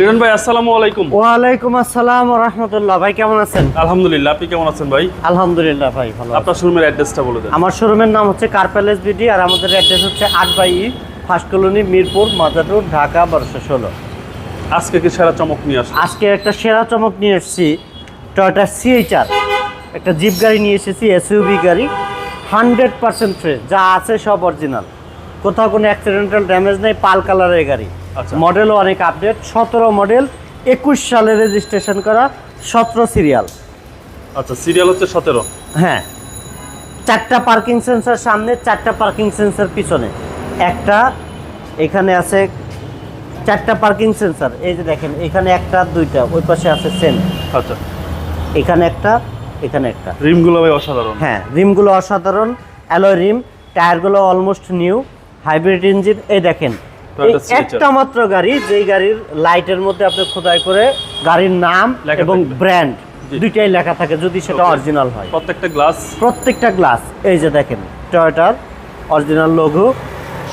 লিটন ভাই আসসালামু আলাইকুম। ওয়ালাইকুম আসসালাম রহমতুল্লাহ। ভাই কেমন আছেন? আলহামদুলিল্লাহ আপনি কেমন আছেন ভাই? আলহামদুলিল্লাহ ভাই ভালো আপনার শোরুমের অ্যাড্রেসটা বলে দেন। আমার শোরুমের নাম হচ্ছে কার্পেলেস বিডি আর আমাদের অ্যাড্রেস হচ্ছে আট by E first colony Mirpur মাজারুর Dhaka বারোশো ষোলো। আজকে কি সেরা চমক নিয়ে আসলে আজকে একটা সেরা চমক নিয়ে এসেছি টয়টা সিএইচআর একটা জিপ গাড়ি নিয়ে এসেছি এসইউবি গাড়ি হান্ড্রেড পার্সেন্ট ফ্রেশ যা আছে সব অরিজিনাল। কোথাও কোনো অ্যাক্সিডেন্টাল ড্যামেজ নেই পাল কালারের গাড়ি। মডেলও অনেক আপডেট সতেরো মডেল একুশ সালে রেজিস্ট্রেশন করা সতেরো সিরিয়াল আচ্ছা সিরিয়াল হচ্ছে সতেরো। হ্যাঁ। চারটা পার্কিং সেন্সার সামনে চারটা পার্কিং সেন্সার পিছনে। একটা এখানে আছে চারটা পার্কিং সেন্সার এই যে দেখেন এখানে একটা দুইটা ওই পাশে আছে সেম আচ্ছা। এখানে একটা এখানে একটা। রিমগুলো ভাই অসাধারণ। হ্যাঁ রিমগুলো অসাধারণ অ্যালয় রিম টায়ারগুলো অলমোস্ট নিউ হাইব্রিড ইঞ্জিন এই দেখেন একটা মাত্র গাড়ি যেই গাড়ির লাইটের মধ্যে আপনি খোদাই করে গাড়ির নাম এবং ব্র্যান্ড দুইটাই লেখা থাকে যদি সেটা অরিজিনাল হয়। প্রত্যেকটা গ্লাস প্রত্যেকটা গ্লাস এই যে দেখেন টয়োটার অরিজিনাল লোগো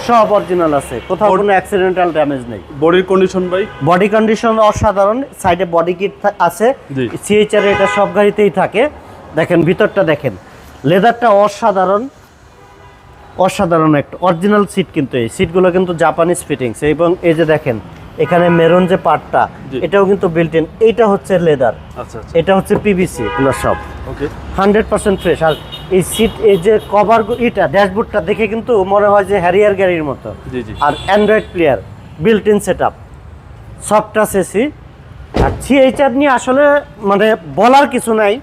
সব অরিজিনাল আছে। কোথাও কোনো অ্যাক্সিডেন্টাল ড্যামেজ নেই। বডির কন্ডিশন ভাই? বডি কন্ডিশন অসাধারণ সাইডে বডি কিট আছে। সিএইচআর এটা সব গাড়িতেই থাকে। দেখেন ভিতরটা দেখেন। লেদারটা অসাধারণ। অসাধারণ একটা অরিজিনাল সিট কিন্তু এই। সিটগুলো কিন্তু জাপানিজ ফিটিংস এবং এই যে দেখেন এখানে মেরুন যে পার্টটা এটাও কিন্তু বিল্ট ইন এইটা হচ্ছে লেদার আচ্ছা আচ্ছা। এটা হচ্ছে পিভিসি এগুলো সব। ওকে হান্ড্রেড পার্সেন্ট ফ্রেশ আর এই সিট এই যে কভার এটা ড্যাশবোর্ডটা দেখে কিন্তু মনে হয় যে হ্যারিয়ার গাড়ির মতো। জি জি। আর Android player built in set up সফটাস AC আর সিএইচআর নিয়ে আসলে মানে বলার কিছু নাই।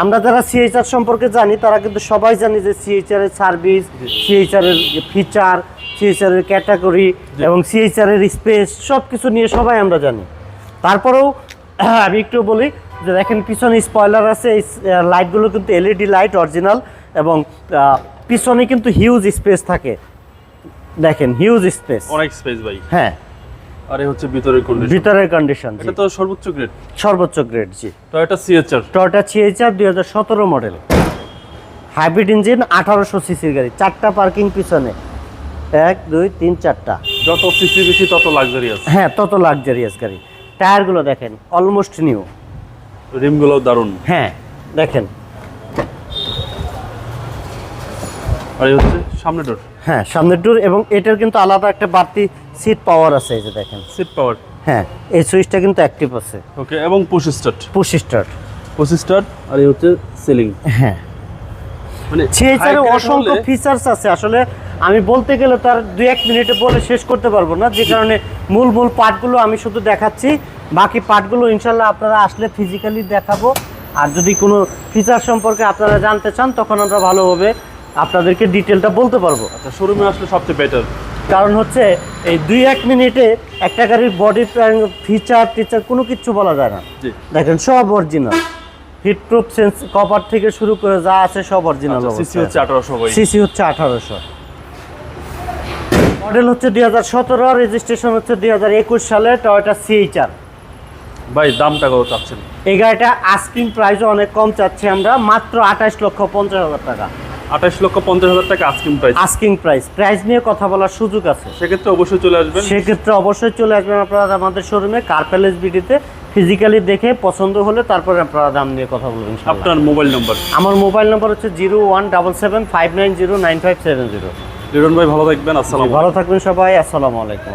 আমরা যারা সিএইচআর সম্পর্কে জানি তারা কিন্তু সবাই জানি যে সিএইচআর এর সার্ভিস সিএইচআর এর ফিচার সিএইচআর এর ক্যাটাগরি এবং সিএইচআর এর স্পেস সব কিছু নিয়ে সবাই আমরা জানি। তারপরেও আমি একটু বলি যে দেখেন পিছনে স্পয়লার আছে এই লাইটগুলো কিন্তু এলইডি লাইট অরিজিনাল এবং পিছনে কিন্তু হিউজ স্পেস থাকে। দেখেন হিউজ স্পেস অনেক স্পেস ভাই। হ্যাঁ। আর হচ্ছে ভিতরের কন্ডিশন ভিতরের কন্ডিশন এটা তো সর্বোচ্চ গ্রেড সর্বোচ্চ গ্রেড জি। এটা সিএচআর টয়টা হাজার সতেরো মডেল হাইব্রিড ইঞ্জিন আঠারোশো সিসির গাড়ি। চারটা পার্কিং পিছনে। এক দুই তিন চারটা। যত সিসি বেশি তত লাক্সারিয়াস হ্যাঁ তত লাক্সারিয়াস গাড়ি। টায়ারগুলো দেখেন অলমোস্ট নিউ রিমগুলো দারুণ। হ্যাঁ দেখেন। আর এই হচ্ছে সামনে ডোর হ্যাঁ সামনের টুর এবং এটার কিন্তু আলাদা একটা বাড়তি সিট পাওয়ার আছে এই যে দেখেন। সিট পাওয়ার হ্যাঁ এই সুইচটা কিন্তু অ্যাক্টিভ আছে। ওকে এবং push start push start push start আর এই হচ্ছে সিলিং হ্যাঁ। মানে অসংখ্য ফিচার্স আছে। আসলে আমি বলতে গেলে তার দুই এক মিনিটে বলে শেষ করতে পারব না। যে কারণে মূল মূল পার্টগুলো আমি শুধু দেখাচ্ছি। বাকি পার্টগুলো ইনশাল্লাহ আপনারা আসলে ফিজিক্যালি দেখাবো। আর যদি কোনো ফিচার সম্পর্কে আপনারা জানতে চান তখন আমরা ভালোভাবে আপনাদেরকে ডিটেলটা বলতে পারব। আচ্ছা শোরুমে আসলে সবচেয়ে বেটার কারণ হচ্ছে এই দুই এক মিনিটে একটা গাড়ির বডি ফিচার টিচার কোনো কিছু বলা যায় না। দেখেন সব অরিজিনাল হিটপ্রুফ সেন্স কভার থেকে শুরু করে যা আছে সব অরিজিনাল সিসি হচ্ছে আঠারোশো সিসি হচ্ছে আঠারোশো। মডেল হচ্ছে দুই হাজার সতেরো রেজিস্ট্রেশন হচ্ছে দুই হাজার একুশ সালে টয়টা সিএইচআর ভাই দামটা কত চাচ্ছেন? এই গাড়িটা আস্কিং প্রাইসও অনেক কম চাচ্ছি আমরা মাত্র আঠাশ লক্ষ পঞ্চাশ হাজার টাকা। আঠাশ লক্ষ পঞ্চাশ হাজার টাকা asking price asking price price নিয়ে কথা বলার সুযোগ আছে। সেক্ষেত্রে অবশ্যই চলে আসবেন। সেক্ষেত্রে অবশ্যই চলে আসবেন আপনারা আমাদের শোরুমে কার প্যালেস বিডিতে ফিজিক্যালি দেখে পছন্দ হলে তারপরে আপনারা দাম নিয়ে কথা বলবেন। আপনার মোবাইল নাম্বার আমার মোবাইল নম্বর হচ্ছে zero one double seven five nine zero nine five seven zero. Liron ভাই ভালো থাকবেন। আসসালাম ভালো থাকবেন সবাই। আসসালামু আলাইকুম।